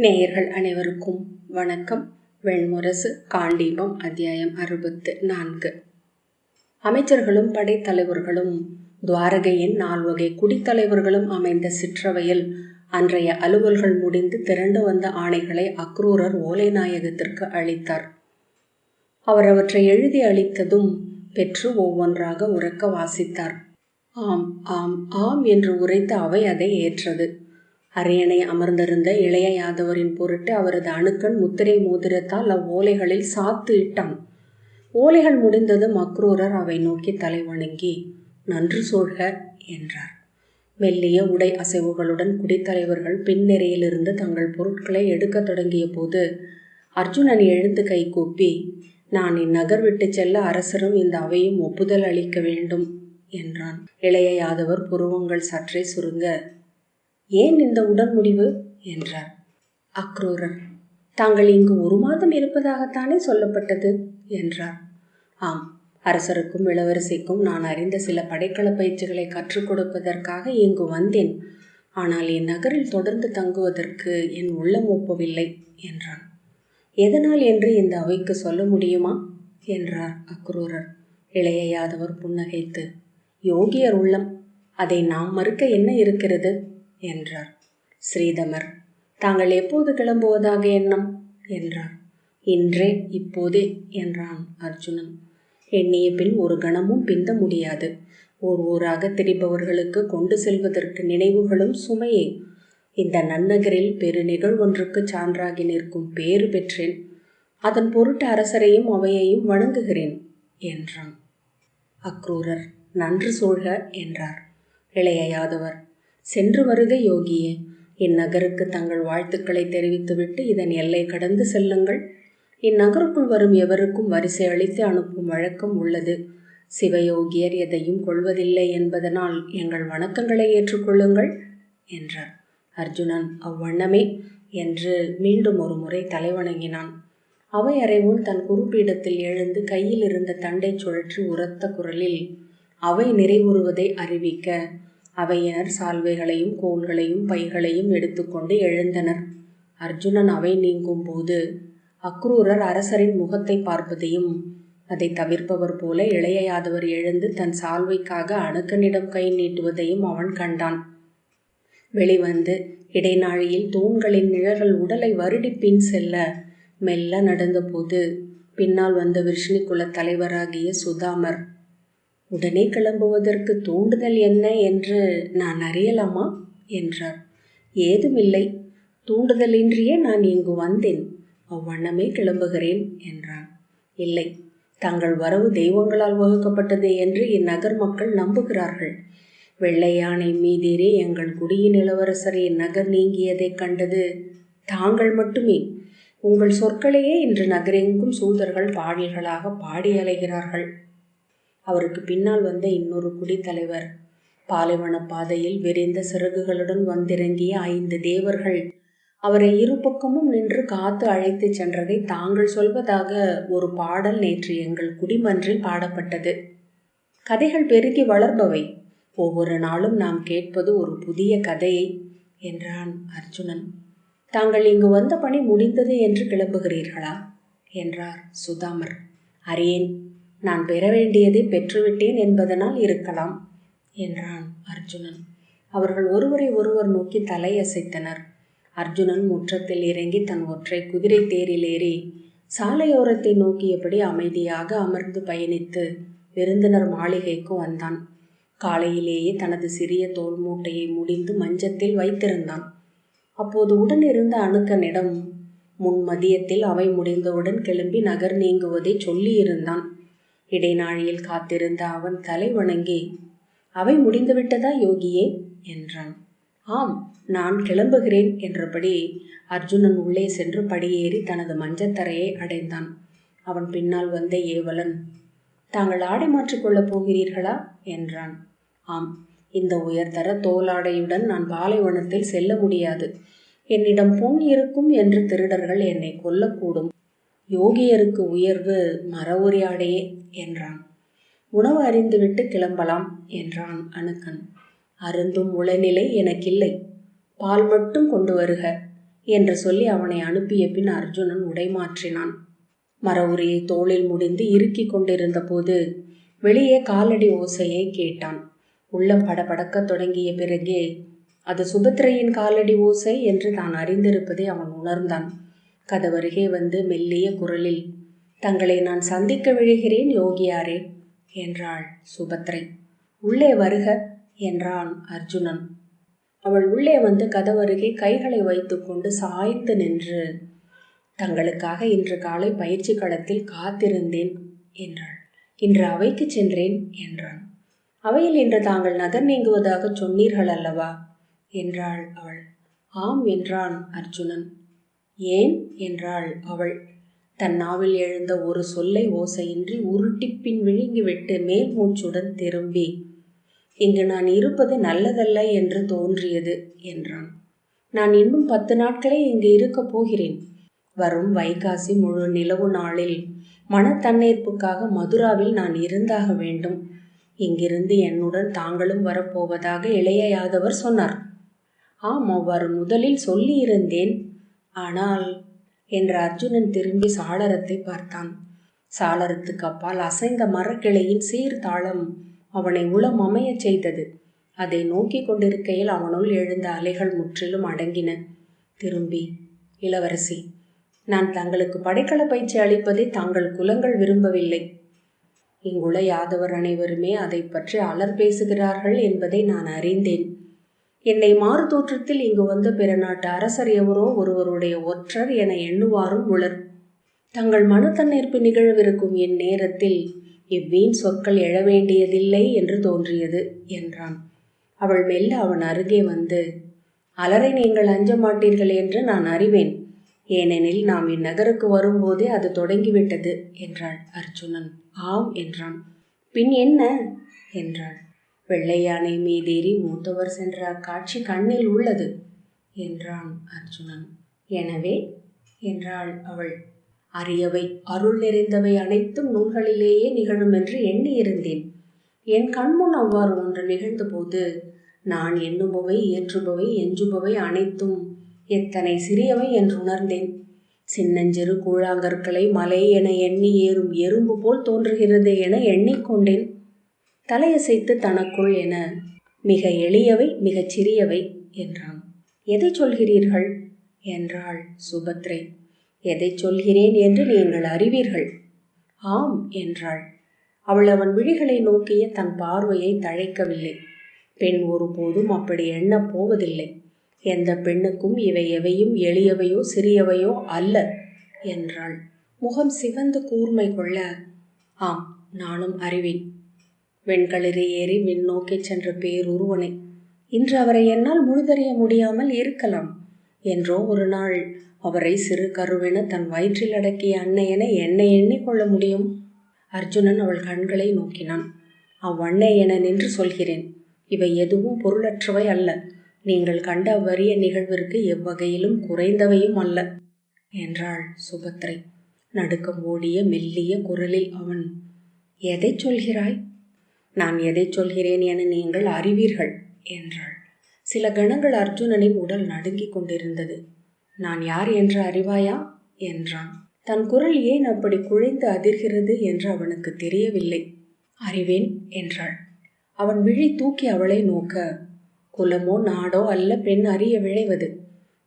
நேயர்கள் அனைவருக்கும் வணக்கம். வெண்முரசு காண்டீபம் அத்தியாயம் அறுபத்து நான்கு. அமைச்சர்களும் படைத்தலைவர்களும் துவாரகையின் நால்வகை குடித்தலைவர்களும் அமைந்த சிற்றவையில் அன்றைய அலுவல்கள் முடிந்து திரண்டு வந்த ஆணைகளை அக்ரூரர் ஓலைநாயகத்திற்கு அளித்தார். அவர் அவற்றை எழுதி அளித்ததும் பெற்று ஒவ்வொன்றாக உறக்க வாசித்தார். ஆம் ஆம் ஆம் என்று உரைத்த அவை அதை ஏற்றது. அரியணை அமர்ந்திருந்த இளைய யாதவரின் பொருட்டு அவரது அணுக்கன் முத்திரை மோதிரத்தால் அவ்வோலைகளில் சாத்து இட்டான். ஓலைகள் முடிந்ததும் அக்ரூரர் அவை நோக்கி தலை வணங்கி நன்று சொல்க என்றார். மெல்லிய உடை அசைவுகளுடன் குடித்தலைவர்கள் பின்னெறியிலிருந்து தங்கள் பொருட்களை எடுக்கத் தொடங்கிய போது அர்ஜுனன் எழுந்து கைகூப்பி நான் இந்நகர் விட்டு செல்ல அரசரும் இந்த அவையும் ஒப்புதல் அளிக்க வேண்டும் என்றான். இளைய யாதவர் புருவங்கள் சற்றே சுருங்க ஏன் இந்த உடன்முடிவு? என்றார். அக்ரூரர் தாங்கள் இங்கு ஒரு மாதம் இருப்பதாகத்தானே சொல்லப்பட்டது? என்றார். ஆம் அரசருக்கும் இளவரசிக்கும் நான் அறிந்த சில படைக்கல பயிற்சிகளை கற்றுக் கொடுப்பதற்காக இங்கு வந்தேன். ஆனால் என் நகரில் தொடர்ந்து தங்குவதற்கு என் உள்ளம் ஒப்பவில்லை என்றான். எதனால் என்று இந்த அவைக்கு சொல்ல முடியுமா? என்றார் அக்ரூரர் இளைய யாதவர் புன்னகைத்து. யோகியர் உள்ளம் அதை நாம் மறுக்க என்ன இருக்கிறது? என்றார். ஸ்ரீதமர் தாங்கள் எப்போது கிளம்புவதாக எண்ணம்? என்றார். இன்றே இப்போதே என்றான் அர்ஜுனன். எண்ணிய பின் ஒரு கணமும் பிந்த முடியாது. ஓர் ஊராக திரிபவர்களுக்கு கொண்டு செல்வதற்கு நினைவுகளும் சுமையே. இந்த நன்னகரில் பெரு நிகழ்வொன்றுக்கு சான்றாகி நிற்கும் பேறு பெற்றேன். அதன் பொருட்டு அரசரையும் அவையையும் வணங்குகிறேன் என்றான். அக்ரூரர் நன்று சூழ்க என்றார். இளைய யாதவர் சென்று வருக யோகியே. இந்நகருக்கு தங்கள் வாழ்த்துக்களை தெரிவித்துவிட்டு இதன் எல்லை கடந்து செல்லுங்கள். இந்நகருக்குள் வரும் எவருக்கும் வரிசை அளித்து அனுப்பும் வழக்கம் உள்ளது. சிவயோகியர் எதையும் கொள்வதில்லை என்பதனால் எங்கள் வணக்கங்களை ஏற்றுக்கொள்ளுங்கள் என்றார். அர்ஜுனன் அவ்வண்ணமே என்று மீண்டும் ஒரு முறை தலைவணங்கினான். அவை அறைவும் தன் குறிப்பீடத்தில் எழுந்து கையில் இருந்த தண்டை சுழற்றி உரத்த குரலில் அவை நிறைவுறுவதை அறிவிக்க அவையினர் சால்வைகளையும் கோள்களையும் பைகளையும் எடுத்துக்கொண்டு எழுந்தனர். அர்ஜுனன் அவை நீங்கும் போது அக்ரூரர் அரசரின் முகத்தை பார்ப்பதையும் அதை தவிர்ப்பவர் போல இளைய யாதவர் எழுந்து தன் சால்வைக்காக அணுக்கனிடம் கை நீட்டுவதையும் அவன் கண்டான். வெளிவந்து இடைநாழியில் தூண்களின் நிழல்கள் உடலை வருடி பின் செல்ல மெல்ல நடந்தபோது பின்னால் வந்த விஷ்ணு குல தலைவராகிய சுதாமர் உடனே கிளம்புவதற்கு தூண்டுதல் என்ன என்று நான் அறியலாமா? என்றார். ஏதுமில்லை. தூண்டுதலின்றியே நான் இங்கு வந்தேன். அவ்வண்ணமே கிளம்புகிறேன் என்றான் இல்லை. தங்கள் வரவு தெய்வங்களால் வகுக்கப்பட்டது என்று இந்நகர் மக்கள் நம்புகிறார்கள். வெள்ளை யானை மீதேறி எங்கள் குடியின் இளவரசர் இந்நகர் நீங்கியதைக் கண்டது தாங்கள் மட்டுமே. உங்கள் சொற்களையே இன்று நகரெங்கும் சூதர்கள் பாடல்களாக பாடி அலைகிறார்கள். அவருக்கு பின்னால் வந்த இன்னொரு குடித்தலைவர். பாலைவன பாதையில் விரிந்த சிறகுகளுடன் வந்திறங்கிய ஐந்து தேவர்கள் அவரை இரு பக்கமும் நின்று காத்து அழைத்துச் சென்றதை தாங்கள் சொல்வதாக ஒரு பாடல் நேற்று எங்கள் குடிமன்றில் பாடப்பட்டது. கதைகள் பெருகி வளர்பவை. ஒவ்வொரு நாளும் நாம் கேட்பது ஒரு புதிய கதையை என்றான் அர்ஜுனன். தாங்கள் இங்கு வந்த பணி முடிந்தது என்று கிளம்புகிறீர்களா? என்றார் சுதாமர். அறியேன் நான் பெற வேண்டியதை பெற்றுவிட்டேன் என்பதனால் இருக்கலாம் என்றான் அர்ஜுனன். அவர்கள் ஒருவரை ஒருவர் நோக்கி தலையசைத்தனர். அர்ஜுனன் முற்றத்தில் இறங்கி தன் ஒற்றை குதிரை தேரில் ஏறி சாலையோரத்தை நோக்கியபடி அமைதியாக அமர்ந்து பயணித்து விருந்தினர் மாளிகைக்கு வந்தான். காலையிலேயே தனது சிறிய தோல் மூட்டையை முடிந்து மஞ்சத்தில் வைத்திருந்தான். அப்போது உடனிருந்த அணுக்கனிடம் முன் மதியத்தில் அவை முடிந்தவுடன் கிளம்பி நகர் நீங்குவதை சொல்லியிருந்தான். இடைநாழியில் காத்திருந்த அவன் தலை வணங்கி அவை முடிந்துவிட்டதா யோகியே? என்றான். ஆம் நான் கிளம்புகிறேன் என்றபடி அர்ஜுனன் உள்ளே சென்று படியேறி தனது மஞ்சத்தரையை அடைந்தான். அவன் பின்னால் வந்த ஏவலன் தாங்கள் ஆடை மாற்றிக்கொள்ளப் போகிறீர்களா? என்றான். ஆம் இந்த உயர்தர தோலாடையுடன் நான் பாலைவனத்தில் செல்ல முடியாது. என்னிடம் பொன் இருக்கும் என்று திருடர்கள் என்னை கொல்லக்கூடும். யோகியருக்கு உயர்வு மர என்றான். உணவு அறிந்துவிட்டு கிளம்பலாம் என்றான் அணுக்கன். அருந்தும் உளநிலை எனக்கில்லை. பால் மட்டும் கொண்டு வருக என்று சொல்லி அவனை அனுப்பிய பின் அர்ஜுனன் உடைமாற்றினான் மாற்றினான். மரவுரியை தோளில் முடிந்து இறுக்கி கொண்டிருந்த போது வெளியே காலடி ஓசையை கேட்டான். உள்ளம் படபடக்க தொடங்கிய பிறகே அது சுபத்ரையின் காலடி ஓசை என்று தான் அறிந்திருப்பதை அவன் உணர்ந்தான். கதவருகே வந்து மெல்லிய குரலில் தங்களை நான் சந்திக்க விழுகிறேன் யோகியாரே என்றாள் சுபத்ரை. உள்ளே வருக என்றான் அர்ஜுனன். அவள் உள்ளே வந்து கதவருகே கைகளை வைத்துக்கொண்டு சாய்ந்து நின்று தங்களுக்காக இன்று காலை பயிற்சி களத்தில் காத்திருந்தேன் என்றாள். இன்று அவைக்கு சென்றேன் என்றான். அவையில் இன்று தாங்கள் நகர் நீங்குவதாக சொன்னீர்கள் அல்லவா? என்றாள் அவள். ஆம் என்றான் அர்ஜுனன். ஏன்? என்றாள் அவள். தன் நாவில் எழுந்த ஒரு சொல்லை ஓசையின்றி உருட்டிப்பின் விழுங்கிவிட்டு மேல் மூச்சுடன் திரும்பி இங்கு நான் இருப்பது நல்லதல்ல என்று தோன்றியது என்றான். நான் இன்னும் பத்து நாட்களே இங்கு இருக்கப் போகிறேன். வரும் வைகாசி முழு நிலவு நாளில் மனத்தன்னேற்புக்காக மதுராவில் நான் இருந்தாக வேண்டும். இங்கிருந்து என்னுடன் தாங்களும் வரப்போவதாக இளைய யாதவர் சொன்னார். ஆம் அவ்வாறு முதலில் சொல்லியிருந்தேன். ஆனால் என்று அர்ஜுனன் திரும்பி சாளரத்தை பார்த்தான். சாளரத்துக்கு அப்பால் அசைந்த மரக்கிளையின் சீர்தாளம் அவனை உளம் அமையச் செய்தது. அதை நோக்கி கொண்டிருக்கையில் அவனுள் எழுந்த அலைகள் முற்றிலும் அடங்கின. திரும்பி இளவரசி நான் தங்களுக்கு படைக்கல பயிற்சி அளிப்பதை தங்கள் குலங்கள் விரும்பவில்லை. இங்குள்ள யாதவர் அனைவருமே அதை பற்றி அலர் பேசுகிறார்கள் என்பதை நான் அறிந்தேன். என்னை மாறு தோற்றத்தில் இங்கு வந்த பிற நாட்டு அரசர் எவரோ ஒருவருடைய ஒற்றர் என எண்ணுவாரும் உளர். தங்கள் மனத்தன்னிற்பு நிகழவிருக்கும் என் நேரத்தில் இவ்வீண் சொற்கள் எழ வேண்டியதில்லை என்று தோன்றியது என்றான். அவள் மெல்ல அவன் அருகே வந்து அலரை நீங்கள் அஞ்ச மாட்டீர்கள் என்று நான் அறிவேன். ஏனெனில் நாம் இந்நகருக்கு வரும்போதே அது தொடங்கிவிட்டது என்றாள் அர்ஜுனன். ஆம் என்றான். பின் என்ன? என்றாள். வெள்ளையானை மீதேறி மூத்தவர் சென்ற அக்காட்சி கண்ணில் உள்ளது என்றான் அர்ஜுனன். எனவே என்றாள் அவள் அரியவை அருள் நிறைந்தவை அனைத்தும் நூல்களிலேயே நிகழும் என்று எண்ணியிருந்தேன். என் கண்முன் அவ்வாறு ஒன்று நிகழ்ந்தபோது நான் எண்ணுபவை ஏற்றுபவை எஞ்சுபவை அனைத்தும் எத்தனை சிறியவை என்று உணர்ந்தேன். சின்னஞ்சிறு கூழாங்கற்களை மலை என எண்ணி ஏறும் எறும்பு போல் தோன்றுகிறது என எண்ணிக்கொண்டேன். தலையசைத்து தனக்குள் என மிக எளியவை மிகச் சிறியவை என்றான். எதை சொல்கிறீர்கள்? என்றாள் சுபத்ரை. எதை சொல்கிறேன் என்று நீங்கள் அறிவீர்கள். ஆம் என்றாள். அவள் அவன் விழிகளை நோக்கிய தன் பார்வையை தழைக்கவில்லை. பெண் ஒருபோதும் அப்படி எண்ணப் போவதில்லை. எந்த பெண்ணுக்கும் இவை எவையும் எளியவையோ சிறியவையோ அல்ல என்றாள். முகம் சிவந்து கூர்மை கொள்ள ஆம் நானும் அறிவேன். வெண்களிறு ஏறி விண்ணோக்கிச் சென்ற பேருருவனை. இன்று அவரை என்னால் முழுதறிய முடியாமல் இருக்கலாம். என்றோ ஒரு நாள் அவரை சிறு கருவென தன் வயிற்றில் அடக்கிய அன்னையென என்னை எண்ணிக்கொள்ள முடியும்? அர்ஜுனன் அவள் கண்களை நோக்கினான். அவ்வண்ணை என நின்று சொல்கிறேன். இவை எதுவும் பொருளற்றவை அல்ல. நீங்கள் கண்ட வறிய நிகழ்விற்கு எவ்வகையிலும் குறைந்தவையும் அல்ல என்றாள் சுபத்ரை. நடுக்கம் ஓடிய மெல்லிய குரலில் அவன் எதை சொல்கிறாய்? நான் எதை சொல்கிறேன் என நீங்கள் அறிவீர்கள் என்றாள். சில கணங்கள் அர்ஜுனனின் உடல் நடுங்கிக் கொண்டிருந்தது. நான் யார் என்று அறிவாயா என்றான். தன் குரல் ஏன் அப்படி குழைந்து அதிர்கிறது என்று அவனுக்கு தெரியவில்லை. அறிவேன் என்றாள். அவன் விழி தூக்கி அவளை நோக்க குலமோ நாடோ அல்ல பெண் அறிய விழைவது.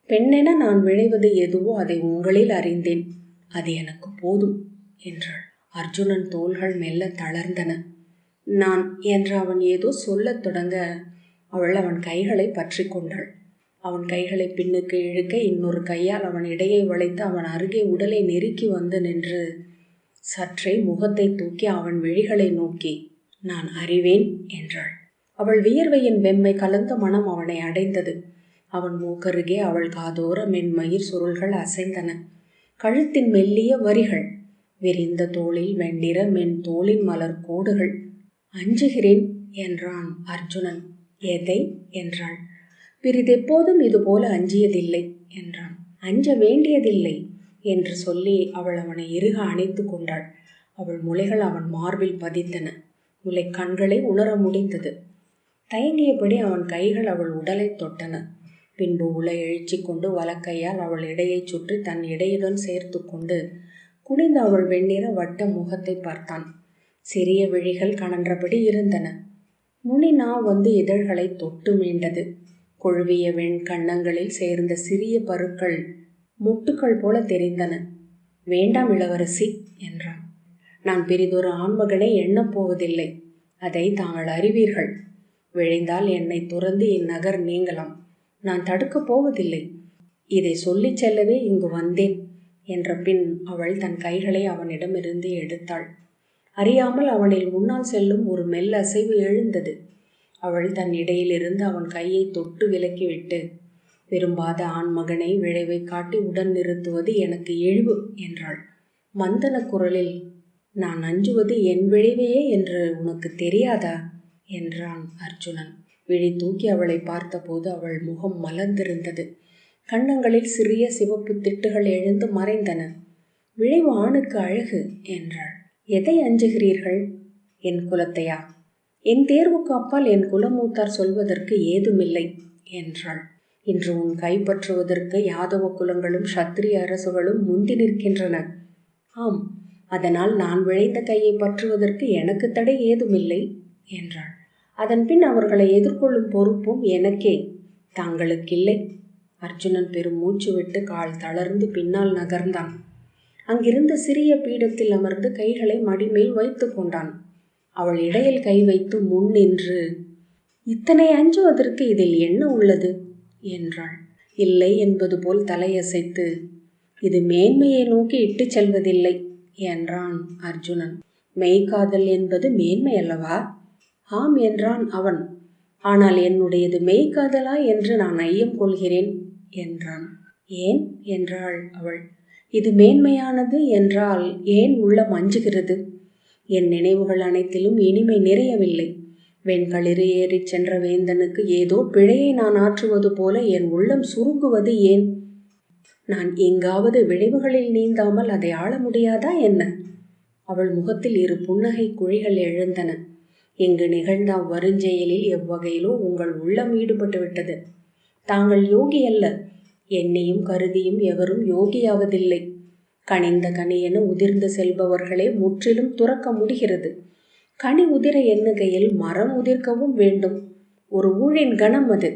பெண்ணென நான் விழைவது எதுவோ அதை உங்களில் அறிந்தேன். அது எனக்கு போதும் என்றாள். அர்ஜுனன் தோள்கள் மெல்ல தளர்ந்தன. நான் என்று அவன் ஏதோ சொல்லத் தொடங்க அவள் அவன் கைகளை பற்றி கொண்டாள். அவன் கைகளை பின்னுக்கு இழுக்க இன்னொரு கையால் அவன் இடையை வளைத்து அவன் அருகே உடலை நெருக்கி வந்து நின்று சற்றே முகத்தை தூக்கி அவன் விழிகளை நோக்கி நான் அறிவேன் என்றாள். அவள் வியர்வையின் வெம்மை கலந்த மனம் அவனை அடைந்தது. அவன் மூக்கருகே அவள் காதோர மென்மயிர் சுருள்கள் அசைந்தன. கழுத்தின் மெல்லிய வரிகள் விரிந்த தோளில் வெண்ணிற மென் தோளின் மலர் கோடுகள் அஞ்சுகிறேன் என்றான் அர்ஜுனன். எதை? என்றாள். பிறிதெப்போதும் இதுபோல அஞ்சியதில்லை என்றான். அஞ்ச வேண்டியதில்லை என்று சொல்லி அவள் அவனை இறுக அணைத்து கொண்டாள். அவள் முலைகள் அவன் மார்பில் பதிந்தன. முளை கண்களை உணர முடிந்தது. தயங்கியபடி அவன் கைகள் அவள் உடலை தொட்டன. பின்பு உலை எழுச்சி கொண்டு வலக்கையால் அவள் இடையைச் சுற்றி தன் இடையுடன் சேர்த்து கொண்டு குனிந்து அவள் வெண்ணிற வட்ட முகத்தை பார்த்தான். சிறிய விழிகள் கனன்றபடி இருந்தன. நுனி வந்து இதழ்களை தொட்டு மீண்டது. கொழுவிய வெண் கன்னங்களில் சேர்ந்த சிறிய பருக்கள் முட்டுக்கள் போல தெரிந்தன. வேண்டாம் இளவரசி என்றான். நான் பெரிதொரு ஆண்மகனை எண்ணப் போவதில்லை. அதை தாங்கள் அறிவீர்கள். விழைந்தால் என்னை துறந்து இந்நகர் நீங்கலாம். நான் தடுக்கப் போவதில்லை. இதை சொல்லிச் செல்லவே இங்கு வந்தேன் என்ற பின் அவள் தன் கைகளை அவனிடமிருந்து எடுத்தாள். அறியாமல் அவனில் முன்னால் செல்லும் ஒரு மெல்ல அசைவு எழுந்தது. அவள் தன் இடையிலிருந்து அவன் கையை தொட்டு விலக்கிவிட்டு விரும்பாத ஆண்மகனை விளைவை காட்டி உடன் நிறுத்துவது எனக்கு இழிவு என்றாள். மந்தன குரலில் நான் அஞ்சுவது என் விளைவையே என்று உனக்கு தெரியாதா? என்றான் அர்ஜுனன். விழி தூக்கி அவளை பார்த்தபோது அவள் முகம் மலர்ந்திருந்தது. கண்ணங்களில் சிறிய சிவப்பு திட்டுகள் எழுந்து மறைந்தன. விளைவு ஆணுக்கு அழகு என்றாள். எதை அஞ்சுகிறீர்கள்? என் குலத்தையா என் தேர்வுக்கு அப்பால் என் குலமூத்தார் சொல்வதற்கு ஏதுமில்லை என்றாள். இன்று உன் கைப்பற்றுவதற்கு யாதவ குலங்களும் சத்திரிய அரசுகளும் முந்தி நிற்கின்றன. ஆம் அதனால் நான் விழைந்த கையை பற்றுவதற்கு எனக்கு தடை ஏதுமில்லை என்றாள். அதன்பின் அவர்களை எதிர்கொள்ளும் பொறுப்பும் எனக்கே. தாங்களுக்கில்லை. அர்ஜுனன் பெரும் மூச்சு விட்டு கால் தளர்ந்து பின்னால் நகர்ந்தான். அங்கிருந்த சிறிய பீடத்தில் அமர்ந்து கைகளை மடிமேல் வைத்து கொண்டான். அவள் இடையில் கை வைத்து முன் நின்று. இத்தனை அஞ்சுவதற்கு இதில் என்ன உள்ளது? என்றாள். இல்லை என்பது போல் தலையசைத்து இது மேன்மையை நோக்கி இட்டுச் செல்வதில்லை என்றான் அர்ஜுனன். மெய்காதல் என்பது மேன்மை அல்லவா? ஆம் என்றான் அவன். ஆனால் என்னுடையது மெய்காதலா என்று நான் ஐயம் கொள்கிறேன் என்றான். ஏன்? என்றாள் அவள். இது மேன்மையானது என்றால் ஏன் உள்ளம் அஞ்சுகிறது? என் நினைவுகள் அனைத்திலும் இனிமை நிறையவில்லை. வெண்களிறு ஏறிச் சென்ற வேந்தனுக்கு ஏதோ பிழையை நான் ஆற்றுவது போல என் உள்ளம் சுருங்குவது ஏன்? நான் எங்காவது விளைவுகளில் நீந்தாமல் அதை ஆள முடியாதா என்ன? அவள் முகத்தில் இரு புன்னகை குழிகள் எழுந்தன. இங்கு நிகழ்ந்த அவ்வருஞ்செயலில் எவ்வகையிலோ உங்கள் உள்ளம் ஈடுபட்டு விட்டது தாங்கள் யோகி அல்ல என்னையும் கருதியும் எவரும் யோகியாவதில்லை. கனிந்த கனி என உதிர்ந்து செல்பவர்களே முற்றிலும் துறக்க முடிகிறது. கனி உதிர எண்ணுகையில் மரம் உதிர்க்கவும் வேண்டும். ஒரு ஊழின் கணம் அது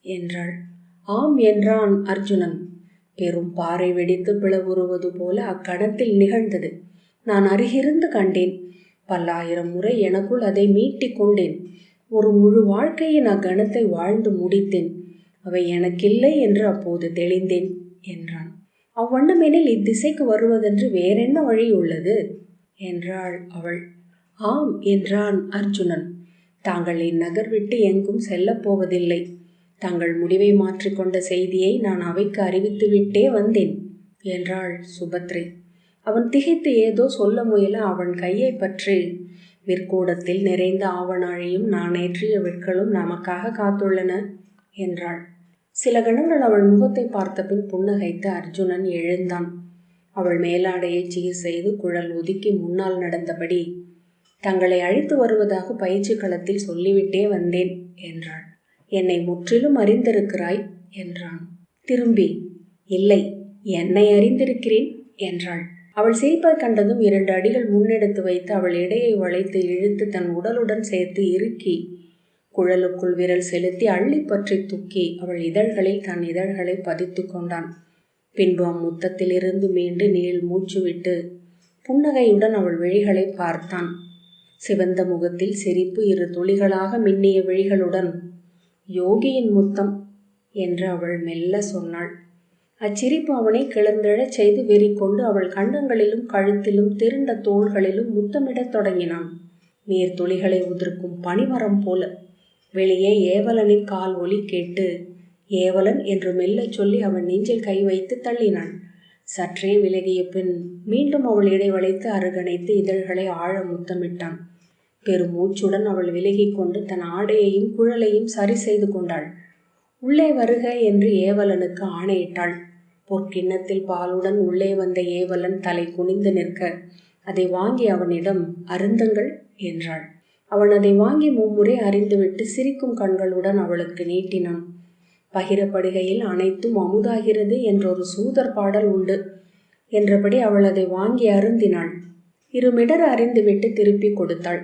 என்றாள். ஆம் என்றான் அர்ஜுனன். பெரும் பாறை வெடித்து பிளவுறுவது போல அக்கணத்தில் நிகழ்ந்தது. நான் அருகிருந்து கண்டேன். பல்லாயிரம் முறை எனக்குள் அதை மீட்டிக் கொண்டேன். ஒரு முழு வாழ்க்கையின் அக்கணத்தை வாழ்ந்து முடித்தேன். அவை எனக்கில்லை என்று அப்போது தெளிந்தேன் என்றான். அவ்வண்ணமெனில் இத்திசைக்கு வருவதென்று வேறென்ன வழி உள்ளது? என்றாள் அவள். ஆம் என்றான் அர்ஜுனன். தாங்கள் இந்நகர் விட்டு எங்கும் செல்லப் போவதில்லை. தங்கள் முடிவை மாற்றிக்கொண்ட செய்தியை நான் அவைக்கு அறிவித்து விட்டே வந்தேன் என்றாள் சுபத்ரை. அவன் திகைத்து ஏதோ சொல்ல முயல அவன் கையை பற்றி. விற்கூடத்தில் நிறைந்த ஆவணாழியும் நான் ஏற்றிய விற்களும் நமக்காக காத்துள்ளன. என்றாள். சில கணங்கள் அவள் முகத்தை பார்த்தபின் புன்னகைத்து அர்ஜுனன் எழுந்தான். அவள் மேலாடையை சீர் செய்து குழல் ஒதுக்கி முன்னால் நடந்தபடி தங்களை அழைத்து வருவதாக பயிற்சி களத்தில் சொல்லிவிட்டே வந்தேன் என்றாள். என்னை முற்றிலும் அறிந்திருக்கிறாய் என்றான். திரும்பி இல்லை என்னை அறிந்திருக்கிறேன் என்றாள். அவள் சிரிப்பை கண்டதும் இரண்டு அடிகள் முன்னெடுத்து வைத்து அவள் இடையை வளைத்து இழுத்து தன் உடலுடன் சேர்த்து இறுக்கி குழலுக்குள் விரல் செலுத்தி அள்ளி பற்றி தூக்கி அவள் இதழ்களில் தன் இதழ்களை பதித்து கொண்டான். பின்பு அம்முத்தத்திலிருந்து மீண்டு நீள் மூச்சு விட்டு புன்னகையுடன் அவள் விழிகளை பார்த்தான். சிவந்த முகத்தில் சிரிப்பு இரு துளிகளாக மின்னிய விழிகளுடன் யோகியின் முத்தம் என்று அவள் மெல்ல சொன்னாள். அச்சிரிப்பு அவனை கிளர்ந்தெழச் செய்து வெறிக்கொண்டு அவள் கண்டங்களிலும் கழுத்திலும் திருண்ட தோள்களிலும் முத்தமிடத் தொடங்கினான். நீர் துளிகளை உதிர்க்கும் பனிமரம் போல வெளியே ஏவலனின் கால் ஒலி கேட்டு ஏவலன் என்று மெல்லச் சொல்லி அவன் நெஞ்சில் கை வைத்து தள்ளினான். சற்றே விலகிய பின் மீண்டும் அவள் இடைவளைத்து அருகணைத்து இதழ்களை ஆழ முத்தமிட்டான். பெருமூச்சுடன் அவள் விலகி கொண்டு தன் ஆடையையும் குழலையும் சரி செய்து கொண்டாள். உள்ளே வருக என்று ஏவலனுக்கு ஆணையிட்டாள். பொற்கிண்ணத்தில் பாலுடன் உள்ளே வந்த ஏவலன் தலை குனிந்து நிற்க அதை வாங்கி அவனிடம் அருந்துங்கள் என்றாள். அவன் அதை வாங்கி மும்முறை அறிந்துவிட்டு சிரிக்கும் கண்களுடன் அவளுக்கு நீட்டினான். பகிரப்படுகையில் அனைத்தும் அமுதாகிறது என்றொரு சூதர் பாடல் உண்டு என்றபடி அவள் அதை வாங்கி அருந்தினாள். இருமிடர் அறிந்துவிட்டு திருப்பி கொடுத்தாள்.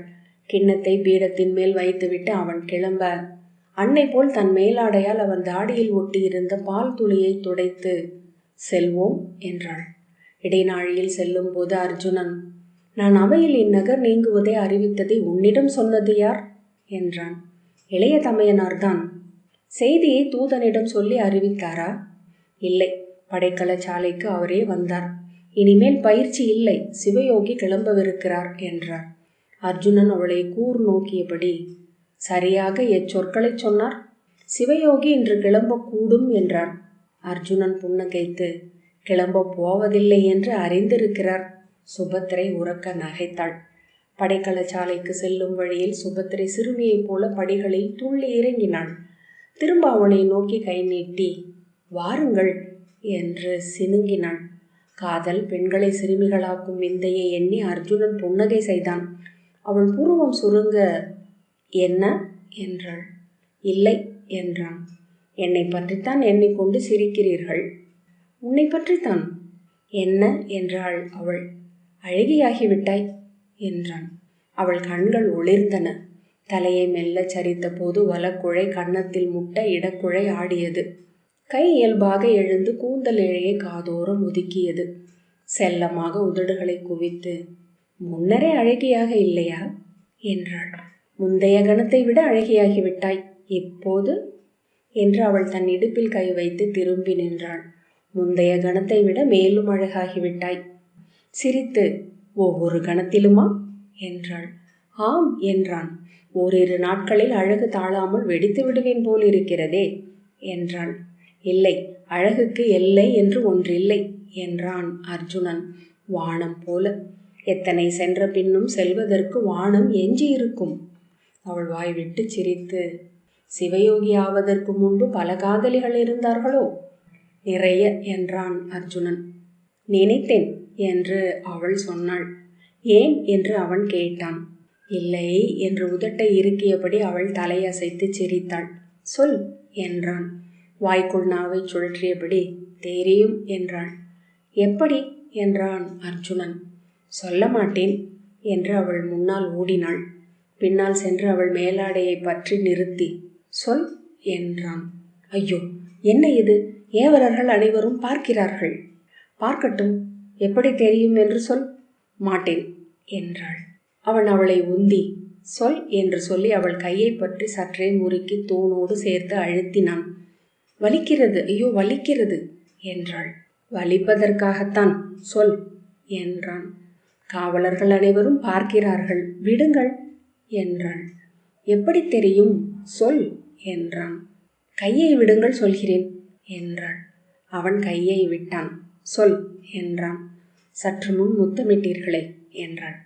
கிண்ணத்தை பீடத்தின் மேல் வைத்துவிட்டு அவன் கிளம்ப அன்னை போல் தன் மேலாடையால் அவன் தாடியில் ஒட்டியிருந்த பால் துளியை துடைத்து செல்வோம் என்றாள். இடைநாழியில் செல்லும்போது அர்ஜுனன் நான் அவையில் இந்நகர் நீங்குவதை அறிவித்ததை உன்னிடம் சொன்னது யார்? என்றான். இளைய தமையனார்தான். செய்தியை தூதனிடம் சொல்லி அறிவித்தாரா? இல்லை. படைக்கலச்சாலைக்கு அவரே வந்தார். இனிமேல் பயிற்சி இல்லை. சிவயோகி கிளம்பவிருக்கிறார் என்றார். அர்ஜுனன் அவளை கூர் நோக்கியபடி சரியாக எச்சொற்களை சொன்னார்? சிவயோகி இன்று கிளம்பக்கூடும் என்றான். அர்ஜுனன் புன்னகைத்து கிளம்ப போவதில்லை என்று அறிந்திருக்கிறார். சுபத்திரை உறக்க நகைத்தாள். படைக்கல சாலைக்கு செல்லும் வழியில் சுபத்திரை சிறுமியைப் போல படிகளில் துள்ளி இறங்கினாள். திரும்ப அவனை நோக்கி கை நீட்டி வாருங்கள் என்று சினுங்கினான் காதல் பெண்களை சிறுமிகளாக்கும் விந்தையை எண்ணி அர்ஜுனன் புன்னகை செய்தான். அவள் புருவம் சுருங்க என்ன? என்றாள். இல்லை என்றான். என்னை பற்றித்தான் எண்ணிக்கொண்டு சிரிக்கிறீர்கள். உன்னை பற்றித்தான். என்ன? என்றாள் அவள். அழகியாகிவிட்டாய் என்றான். அவள் கண்கள் ஒளிர்ந்தன. தலையை மெல்ல சரித்த போது வலக்குழை கன்னத்தில் முட்ட இடக்குழை ஆடியது. கை இயல்பாக எழுந்து கூந்தல் இழையை காதோரம் ஒதுக்கியது. செல்லமாக உதடுகளை குவித்து முன்னரே அழகியாக இல்லையா? என்றாள். முந்தைய கணத்தை விட அழகியாகிவிட்டாய். இப்போது? என்று அவள் தன் இடுப்பில் கை வைத்து திரும்பி நின்றாள். முந்தைய கணத்தை விட மேலும் அழகாகிவிட்டாய். சிரித்து ஒவ்வொரு கணத்திலுமா? என்றாள். ஆம் என்றான். ஓரிரு நாட்களில் அழகு தாழாமல் வெடித்து விடுவேன் போல் இருக்கிறதே என்றாள். இல்லை அழகுக்கு எல்லை என்று ஒன்றில்லை என்றான் அர்ஜுனன். வானம் போல. எத்தனை சென்ற பின்னும் செல்வதற்கு வானம் எஞ்சி இருக்கும் அவள் வாய்விட்டு சிரித்து சிவயோகி ஆவதற்கு முன்பு பல காதலிகள் இருந்தார்களோ? நிறைய என்றான் அர்ஜுனன். நினைத்தேன். என்று அவள் சொன்னாள். ஏன்? என்று அவன் கேட்டான். இல்லை என்று உதட்டை இறுக்கியபடி அவள் தலையசைத்து சிரித்தாள். சொல் என்றான். வாய்க்குள் நாவை சுழற்றியபடி தெரியும் என்றாள் எப்படி? என்றான் அர்ஜுனன். சொல்ல மாட்டேன் என்று அவள் முன்னால் ஓடினாள் பின்னால் சென்று அவள் மேலாடையை பற்றி நிறுத்தி சொல் என்றான். ஐயோ என்ன இது? ஏவரர்கள் அனைவரும் பார்க்கிறார்கள். பார்க்கட்டும் எப்படி தெரியும் என்று சொல். மாட்டேன் என்றாள். அவன் அவளை உந்தி. சொல் என்று சொல்லி அவள் கையை பற்றி சற்றே முறுக்கி தூணோடு சேர்த்து அழுத்தினான். வலிக்கிறது ஐயோ வலிக்கிறது என்றாள். வலிப்பதற்காகத்தான் சொல் என்றான். காவலர்கள் அனைவரும் பார்க்கிறார்கள். விடுங்கள் என்றாள். எப்படி தெரியும் சொல் என்றான். கையை விடுங்கள் சொல்கிறேன் என்றாள். அவன் கையை விட்டான். சொல் என்றான். சற்று முன் முத்தமிட்டீர்களே என்றாள்.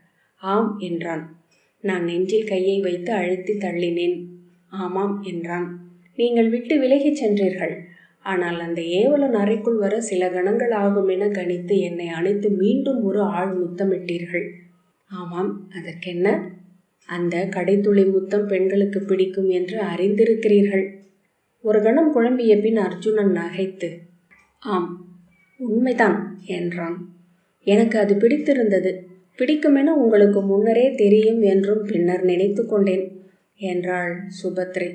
ஆம் என்றான். நான் நெஞ்சில் கையை வைத்து அழுத்தி தள்ளினேன். ஆமாம் என்றான். நீங்கள் விட்டு விலகிச் சென்றீர்கள். ஆனால் அந்த ஏவலன் அறைக்குள் வர சில கணங்கள் ஆகும் என கணித்து என்னை அணைத்து மீண்டும் ஒரு ஆள் முத்தமிட்டீர்கள். ஆமாம் அதற்கென்ன? அந்த கடைத்துளி முத்தம் பெண்களுக்கு பிடிக்கும் என்று அறிந்திருக்கிறீர்கள். ஒரு கணம் குழம்பிய பின் அர்ஜுனன் நகைத்து ஆம் உண்மைதான் என்றான். எனக்கு அது பிடித்திருந்தது. பிடிக்குமென உங்களுக்கு முன்னரே தெரியும் என்றும் பின்னர் நினைத்து கொண்டேன் என்றாள் சுபத்ரி.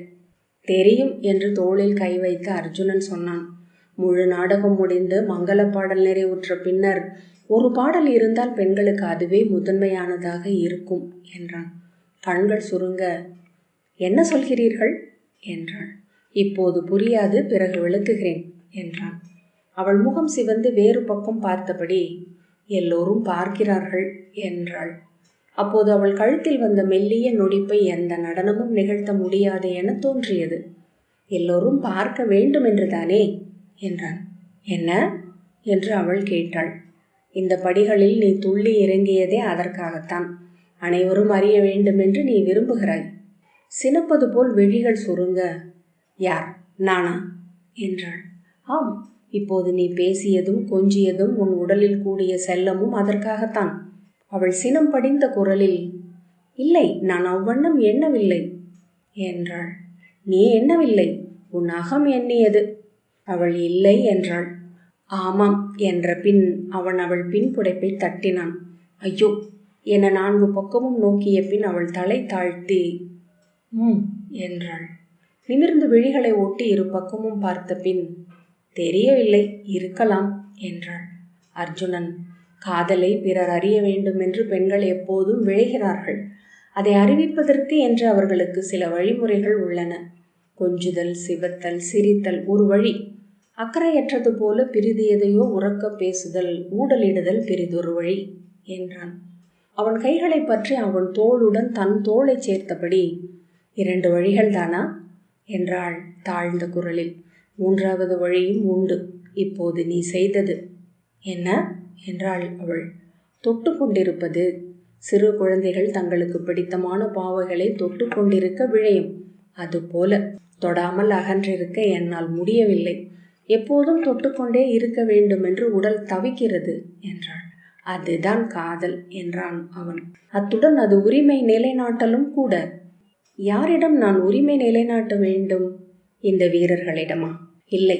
தெரியும் என்று தோளில் கை வைத்து அர்ஜுனன் சொன்னான். முழு நாடகம் முடிந்து மங்கள பாடல் நிறைவுற்ற பின்னர் ஒரு பாடல் இருந்தால் பெண்களுக்கு அதுவே முதன்மையானதாக இருக்கும் என்றான். கண்கள் சுருங்க என்ன சொல்கிறீர்கள்? என்றாள். இப்போது புரியாது பிறகு விளக்குகிறேன் என்றான். அவள் முகம் சிவந்து வேறு பக்கம் பார்த்தபடி எல்லோரும் பார்க்கிறார்கள் என்றாள். அப்போது அவள் கழுத்தில் வந்த மெல்லிய நொடிப்பை எந்த நடனமும் நிகழ்த்த முடியாது என தோன்றியது. எல்லோரும் பார்க்க வேண்டும் என்று தானே என்றான். என்ன? என்று அவள் கேட்டாள். இந்த படிகளில் நீ துள்ளி இறங்கியதே அதற்காகத்தான். அனைவரும் அறிய வேண்டுமென்று நீ விரும்புகிறாய். சினப்பது போல் விழிகள் சுருங்க. யார்? நானா? என்றாள். ஆம். இப்போது நீ பேசியதும் கொஞ்சியதும் உன் உடலில் கூடிய செல்லமும் அதற்காகத்தான். அவள் சினம் படிந்த குரலில் இல்லை நான் அவ்வண்ணம் எண்ணவில்லை என்றாள். நீ எண்ணவில்லை உன் அகம் எண்ணியது. அவள் இல்லை என்றாள். ஆமாம் என்ற பின் அவன் அவள் பின்புடைப்பை தட்டினான். ஐயோ என நான்கு பக்கமும் நோக்கிய பின் அவள் தலை தாழ்த்தி ம் என்றாள். நிமிர்ந்து விழிகளை ஒட்டி இரு பக்கமும் பார்த்த பின் தெரியவில்லை இருக்கலாம் என்றாள். அர்ஜுனன் காதலை பிறர் அறிய வேண்டும் என்று பெண்கள் எப்போதும் விழைகிறார்கள். அதை அறிவிப்பதற்கு என்று அவர்களுக்கு சில வழிமுறைகள் உள்ளன. கொஞ்சுதல் சிவத்தல் சிரித்தல் ஒரு வழி. அக்கறையற்றது போல பிரிது எதையோ உறக்க பேசுதல் ஊடலிடுதல் பிரிதொரு வழி என்றான். அவன் கைகளை பற்றி அவன் தோளுடன் தன் தோளைச் சேர்த்தபடி இரண்டு வழிகள் தானா என்றாள் தாழ்ந்த குரலில். மூன்றாவது வழியும் உண்டு. இப்போது நீ செய்தது. என்ன? என்றாள் அவள். தொட்டு கொண்டிருப்பது. சிறு குழந்தைகள் தங்களுக்கு பிடித்தமான பாவைகளை தொட்டு கொண்டிருக்க விழையும். அதுபோல தொடாமல் அகன்றிருக்க என்னால் முடியவில்லை. எப்போதும் தொட்டுக்கொண்டே இருக்க வேண்டும் என்று உடல் தவிக்கிறது என்றாள். அதுதான் காதல் என்றான் அவன். அத்துடன் அது உரிமை நிலைநாட்டலும் கூட. யாரிடம் நான் உரிமை நிலைநாட்ட வேண்டும்? இந்த வீரர்களிடமா? இல்லை.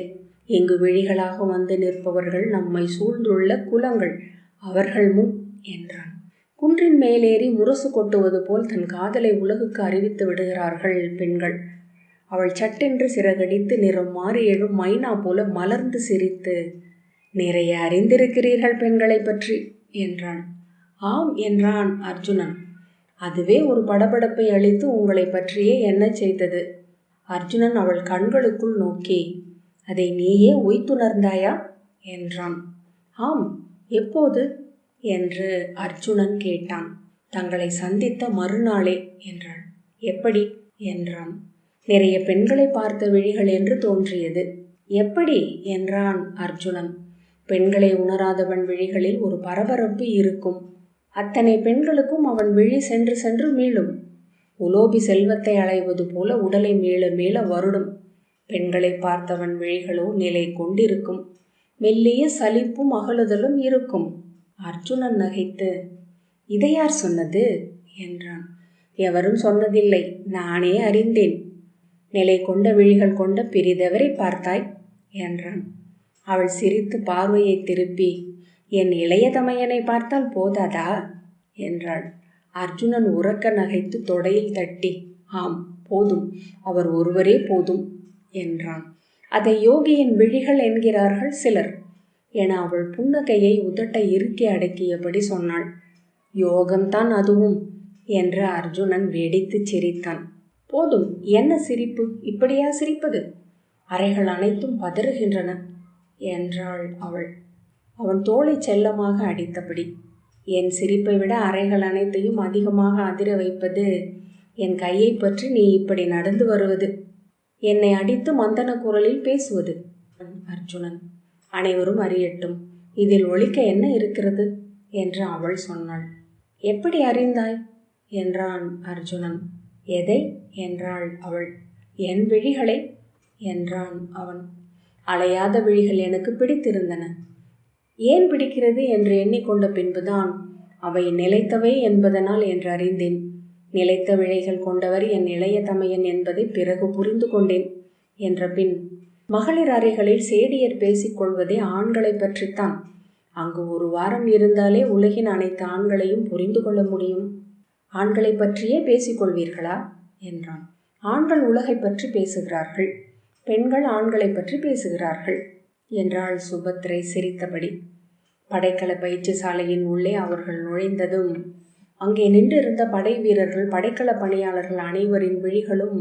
இங்கு விழிகளாக வந்து நிற்பவர்கள் நம்மை சூழ்ந்துள்ள குலங்கள். அவர்கள் முன் என்றான். குன்றின் மேலேறி முரசு கொட்டுவது போல் தன் காதலை உலகுக்கு அறிவித்து விடுகிறார்கள் பெண்கள். அவள் சட்டென்று சிறகடித்து நிறம் மாறி எழும் மைனா போல மலர்ந்து சிரித்து நிறைய அறிந்திருக்கிறீர்கள் பெண்களை பற்றி என்றான். ஆம் என்றான் அர்ஜுனன். அதுவே ஒரு படபடப்பை அளித்து உங்களை பற்றியே என்ன செய்தது. அர்ஜுனன் அவள் கண்களுக்குள் நோக்கி அதை நீயே உய்த்துணர்ந்தாயா? என்றான். ஆம் எப்போது? என்று அர்ஜுனன் கேட்டான். தங்களை சந்தித்த மறுநாளே என்றாள். எப்படி? என்றான். நிறைய பெண்களை பார்த்த விழிகள் என்று தோன்றியது. எப்படி? என்றான் அர்ஜுனன். பெண்களை உணராதவன் விழிகளில் ஒரு பரபரப்பு இருக்கும். அத்தனை பெண்களுக்கும் அவன் விழி சென்று சென்று மீளும். உலோபி செல்வத்தை அலைவது போல உடலை மீள மீள வருடும். பெண்களை பார்த்தவன் விழிகளோ நிலை கொண்டிருக்கும். மெல்லிய சலிப்பும் அகழுதலும் இருக்கும். அர்ஜுனன் நகைத்து இதை யார் சொன்னது? என்றான். எவரும் சொன்னதில்லை. நானே அறிந்தேன். நிலை கொண்ட விழிகள் கொண்ட பிரிதவரை பார்த்தாய்? என்றான். அவள் சிரித்து பார்வையை திருப்பி என் இளைய தமையனை பார்த்தால் போதாதா? என்றாள். அர்ஜுனன் உறக்க நகைத்து தொடையில் தட்டி ஆம் போதும் அவர் ஒருவரே போதும் என்றான். அதை யோகியின் விழிகள் என்கிறார்கள் சிலர் என அவள் புன்னகையை உதட்டை இறுக்கி அடக்கியபடி சொன்னாள். யோகம்தான் அதுவும் என்று அர்ஜுனன் வெடித்துச் சிரித்தான். போதும் என்ன சிரிப்பு இப்படியா சிரிப்பது? அறைகள் அனைத்தும் பதறுகின்றன என்றாள் அவள். அவன் தோளை செல்லமாக அடித்தபடி என் சிரிப்பை விட அறைகள் அனைத்தையும் அதிகமாக அதிர வைப்பது என் கையை பற்றி நீ இப்படி நடந்து வருவது. என்னை அடித்து மந்தன குரலில் பேசுவது. அர்ஜுனன் அனைவரும் அறியட்டும் இதில் ஒழிக்க என்ன இருக்கிறது? என்று அவள் சொன்னாள். எப்படி அறிந்தாய்? என்றான் அர்ஜுனன். எதை? என்றாள் அவள். என் விழிகளை? என்றான் அவன். அலையாத விழிகள் எனக்கு பிடித்திருந்தன. ஏன் பிடிக்கிறது என்று எண்ணிக்கொண்ட பின்புதான் அவை நிலைத்தவை என்பதனால் என்று அறிந்தேன். நிலைத்த விழைகள் கொண்டவர் என் இளைய தமையன் என்பதை பிறகு புரிந்து கொண்டேன் என்ற பின் மகளிர் அறைகளில் சேடியர் பேசிக்கொள்வதே ஆண்களை பற்றித்தான். அங்கு ஒரு வாரம் இருந்தாலே உலகின் அனைத்து ஆண்களையும் புரிந்து கொள்ள முடியும். ஆண்களை பற்றியே பேசிக்கொள்வீர்களா என்றான். ஆண்கள் உலகை பற்றி பேசுகிறார்கள். பெண்கள் ஆண்களை பற்றி பேசுகிறார்கள். என்றாள் சுபத்ரை சிரித்தபடி. படைக்கல பயிற்சி சாலையின் உள்ளே அவர்கள் நுழைந்ததும் அங்கே நின்றிருந்த படை வீரர்கள் படைக்கல பணியாளர்கள் அனைவரின் விழிகளும்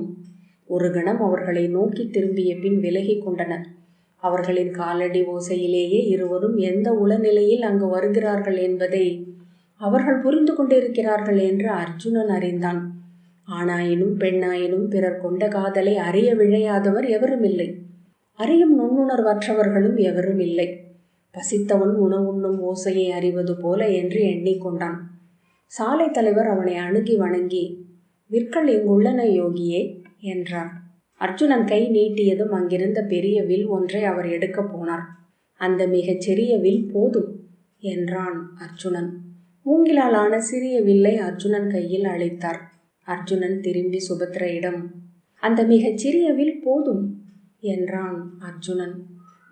ஒரு கணம் அவர்களை நோக்கி திரும்பிய பின் விலகி கொண்டன. அவர்களின் காலடி ஓசையிலேயே இருவரும் எந்த உளநிலையில் அங்கு வருகிறார்கள் என்பதை அவர்கள் புரிந்து கொண்டிருக்கிறார்கள் என்று அர்ஜுனன் அறிந்தான். ஆணாயினும் பெண்ணாயினும் பிறர் கொண்ட காதலை அறிய விழையாதவர் எவரும் இல்லை அறியும் நுண்ணுணர்வற்றவர்களும் எவரும் இல்லை. பசித்தவன் உணவுண்ணும் ஓசையை அறிவது போல என்று எண்ணிக்கொண்டான். சாலை தலைவர் அவனை அணுகி வணங்கி விற்கள் இங்குள்ளன யோகியே என்றார். அர்ஜுனன் கை நீட்டியதும் அங்கிருந்த பெரிய வில் ஒன்றை அவர் எடுக்கப் போனார். அந்த மிகச் சிறிய வில் போதும் என்றான் அர்ஜுனன். மூங்கிலாலான சிறிய வில்லை அர்ஜுனன் கையில் அளித்தார். அர்ஜுனன் திரும்பி சுபத்ரையிடம் அந்த மிகச் சிறிய வில் போதும் என்றான் அர்ஜுனன்.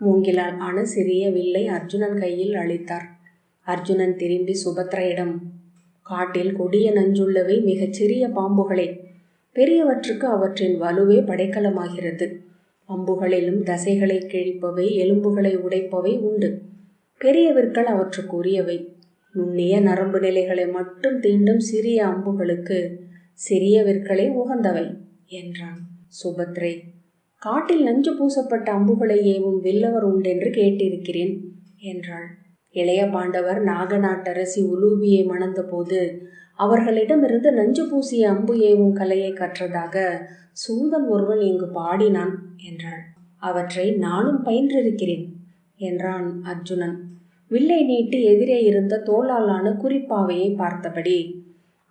மூங்கிலால் ஆன சிறிய வில்லை அர்ஜுனன் கையில் அளித்தார். அர்ஜுனன் திரும்பி சுபத்ரையிடம் காட்டில் கொடிய நஞ்சுள்ளவை மிகச் சிறிய பாம்புகளே பெரியவற்றுக்கு அவற்றின் வலுவே படைக்கலமாகிறது. அம்புகளிலும் தசைகளை கிழிப்பவை எலும்புகளை உடைப்பவை உண்டு. பெரியவர்கள் அவற்றுக்குரியவை. நுண்ணிய நரம்பு நிலைகளை மட்டும் தீண்டும் சிறிய அம்புகளுக்கு சிறிய விற்களை உகந்தவை என்றான் சுபத்ரை. காட்டில் நஞ்சு பூசப்பட்ட அம்புகளை ஏவும் வில்லவர் உண்டென்று கேட்டிருக்கிறேன் என்றாள். இளைய பாண்டவர் நாகநாட்டரசி உலூபியை மணந்தபோது அவர்களிடமிருந்து நஞ்சு பூசிய அம்பு ஏவும் கலையை கற்றதாக சூதன் ஒருவன் இங்கு பாடினான் என்றாள். அவற்றை நானும் பயின்றிருக்கிறேன் என்றான் அர்ஜுனன். வில்லை நீட்டி எதிரே இருந்த தோளாலான குறிப்பாவையை பார்த்தபடி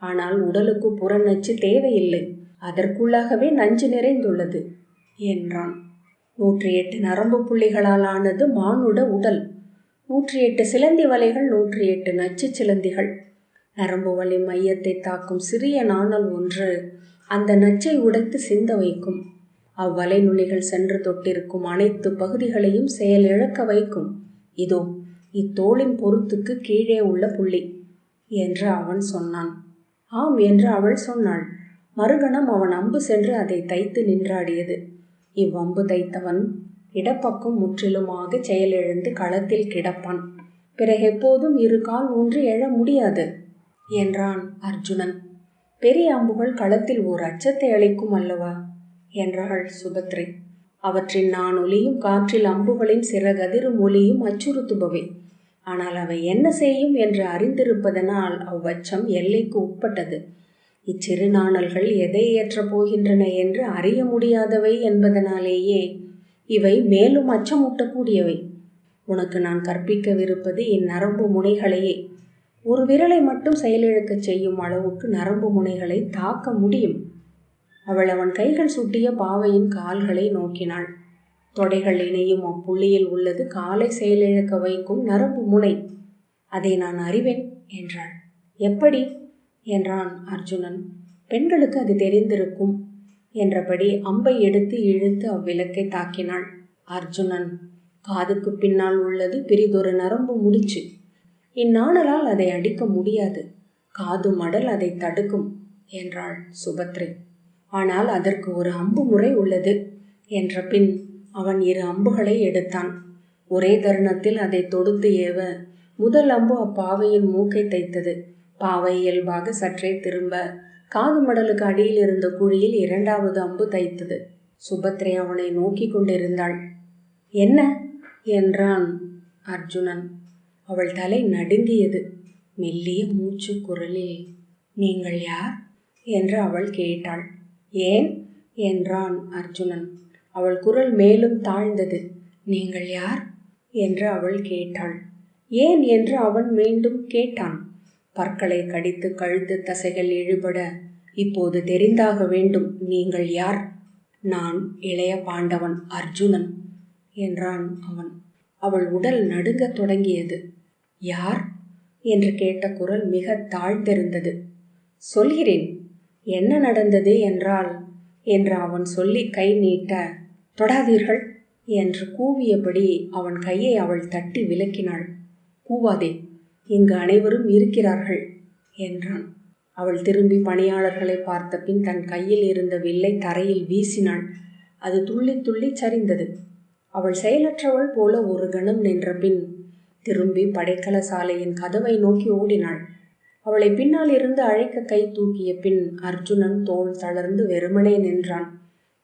ஆனால் உடலுக்கு புறநச்சு தேவையில்லை. அதற்குள்ளாகவே நஞ்சு நிறைந்துள்ளது. என்றான். நூற்றி எட்டு நரம்பு புள்ளிகளால் ஆனது மானுட உடல். நூற்றி எட்டு சிலந்தி வலைகள் நூற்றி எட்டு நச்சு சிலந்திகள். நரம்பு வலி மையத்தை தாக்கும் சிறிய நாணல் ஒன்று அந்த நச்சை உடைத்து சிந்த வைக்கும். அவ்வலை நுனிகள் சென்று தொட்டிருக்கும் அனைத்து பகுதிகளையும் செயலிழக்க வைக்கும். இதோ இத்தோளின் பொருத்துக்கு கீழே உள்ள புள்ளி என்று அவன் சொன்னான். ஆம் என்று அவள் சொன்னாள். மறுகணம் அவன் அம்பு சென்று அதை தைத்து நின்றாடியது. இவ்வம்பு தைத்தவன் இடப்பக்கம் முற்றிலுமாக செயலிழந்து களத்தில் கிடப்பான். பிறகு எப்போதும் இரு கால் ஊன்றி எழ முடியாது என்றான் அர்ஜுனன். பெரிய அம்புகள் களத்தில் ஓர் அச்சத்தை அளிக்கும் அல்லவா? என்றாள் சுபத்ரி. அவற்றின் நான் ஒலியும் காற்றில் அம்புகளின் சிறகதிரும் ஒலியும் அச்சுறுத்துபவை. ஆனால் அவை என்ன செய்யும் என்று அறிந்திருப்பதனால் அவ்வச்சம் எல்லைக்கு உட்பட்டது. இச்சிறு நாணல்கள் எதை ஏற்றப் போகின்றன என்று அறிய முடியாதவை என்பதனாலேயே இவை மேலும் அச்சமூட்டக்கூடியவை. உனக்கு நான் கற்பிக்கவிருப்பது நரம்பு முனைகளையே. ஒரு விரலை மட்டும் செயலிழக்கச் செய்யும் அளவுக்கு நரம்பு முனைகளை தாக்க முடியும். அவள் அவன் கைகள் சுட்டிய பாவையின் கால்களை நோக்கினாள். தொடைகள் இணையும் அப்புள்ளியில் உள்ளது காலை செயலிழக்க வைக்கும் நரம்பு முனை. அதை நான் அறிவேன் என்றாள். எப்படி? என்றான் அர்ஜுனன். பெண்களுக்கு அது தெரிந்திருக்கும் என்றபடி அம்பை எடுத்து இழுத்து அவ்விளக்கை தாக்கினாள் அர்ஜுனன். காதுக்கு பின்னால் உள்ளது பிரிதொரு நரம்பு முடிச்சு. இந்நாணலால் அதை அடிக்க முடியாது. காது மடல் அதை தடுக்கும் என்றாள் சுபத்ரை. ஆனால் அதற்கு ஒரு அம்பு முறை உள்ளது என்ற பின் அவன் இரு அம்புகளை எடுத்தான். ஒரே தருணத்தில் அதை தொடுத்து ஏவ முதல் அம்பு அப்பாவையின் மூக்கை தைத்தது. பாவை இயல்பாக சற்றே திரும்ப காது மடலுக்கு அடியில் இருந்த குழியில் இரண்டாவது அம்பு தைத்தது. சுபத்ரே அவனை நோக்கி கொண்டிருந்தாள். என்ன? என்றான் அர்ஜுனன். அவள் தலை நடுங்கியது. மெல்லிய மூச்சு குரலில் நீங்கள் யார்? என்று அவள் கேட்டாள். ஏன்? என்றான் அர்ஜுனன். அவள் குரல் மேலும் தாழ்ந்தது. நீங்கள் யார்? என்று அவள் கேட்டாள். ஏன்? என்று அவன் மீண்டும் கேட்டான். பற்களை கடித்து கழுத்து தசைகள் இழுபட இப்போது தெரிந்தாக வேண்டும் நீங்கள் யார்? நான் இளைய பாண்டவன் அர்ஜுனன் என்றான் அவன். அவள் உடல் நடுங்கத் தொடங்கியது. யார்? என்று கேட்ட குரல் மிக தாழ்ந்திருந்தது. சொல்கிறேன் என்ன நடந்தது என்றால் என்று அவன் சொல்லி கை நீட்ட தொடாதீர்கள் என்று கூவியபடி அவன் கையை அவள் தட்டி விலக்கினாள். கூவாதே இங்கு அனைவரும் இருக்கிறார்கள் என்றான். அவள் திரும்பி பணியாளர்களை பார்த்த பின் தன் கையில் இருந்த வில்லை தரையில் வீசினாள். அது துள்ளி துள்ளி சரிந்தது. அவள் செயலற்றவள் போல ஒரு கணம் நின்ற பின் திரும்பி படைக்கல சாலையின் கதவை நோக்கி ஓடினாள். அவளை பின்னால் இருந்து அழைக்க கை தூக்கிய பின் அர்ஜுனன் தோல் தளர்ந்து வெறுமனே நின்றான்.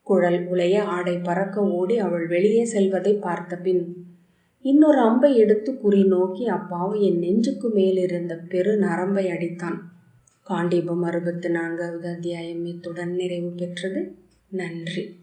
குழல் உலைய ஆடை பறக்க ஓடி அவள் வெளியே செல்வதை பார்த்த பின் இன்னொரு அம்பை எடுத்து குறி நோக்கி அப்பாவையின் நெஞ்சுக்கு மேலிருந்த பெரு நரம்பை அடித்தான். காண்டீபம் அறுபத்தி நான்காவது அத்தியாயம் இத்துடன் நிறைவு பெற்றது. நன்றி.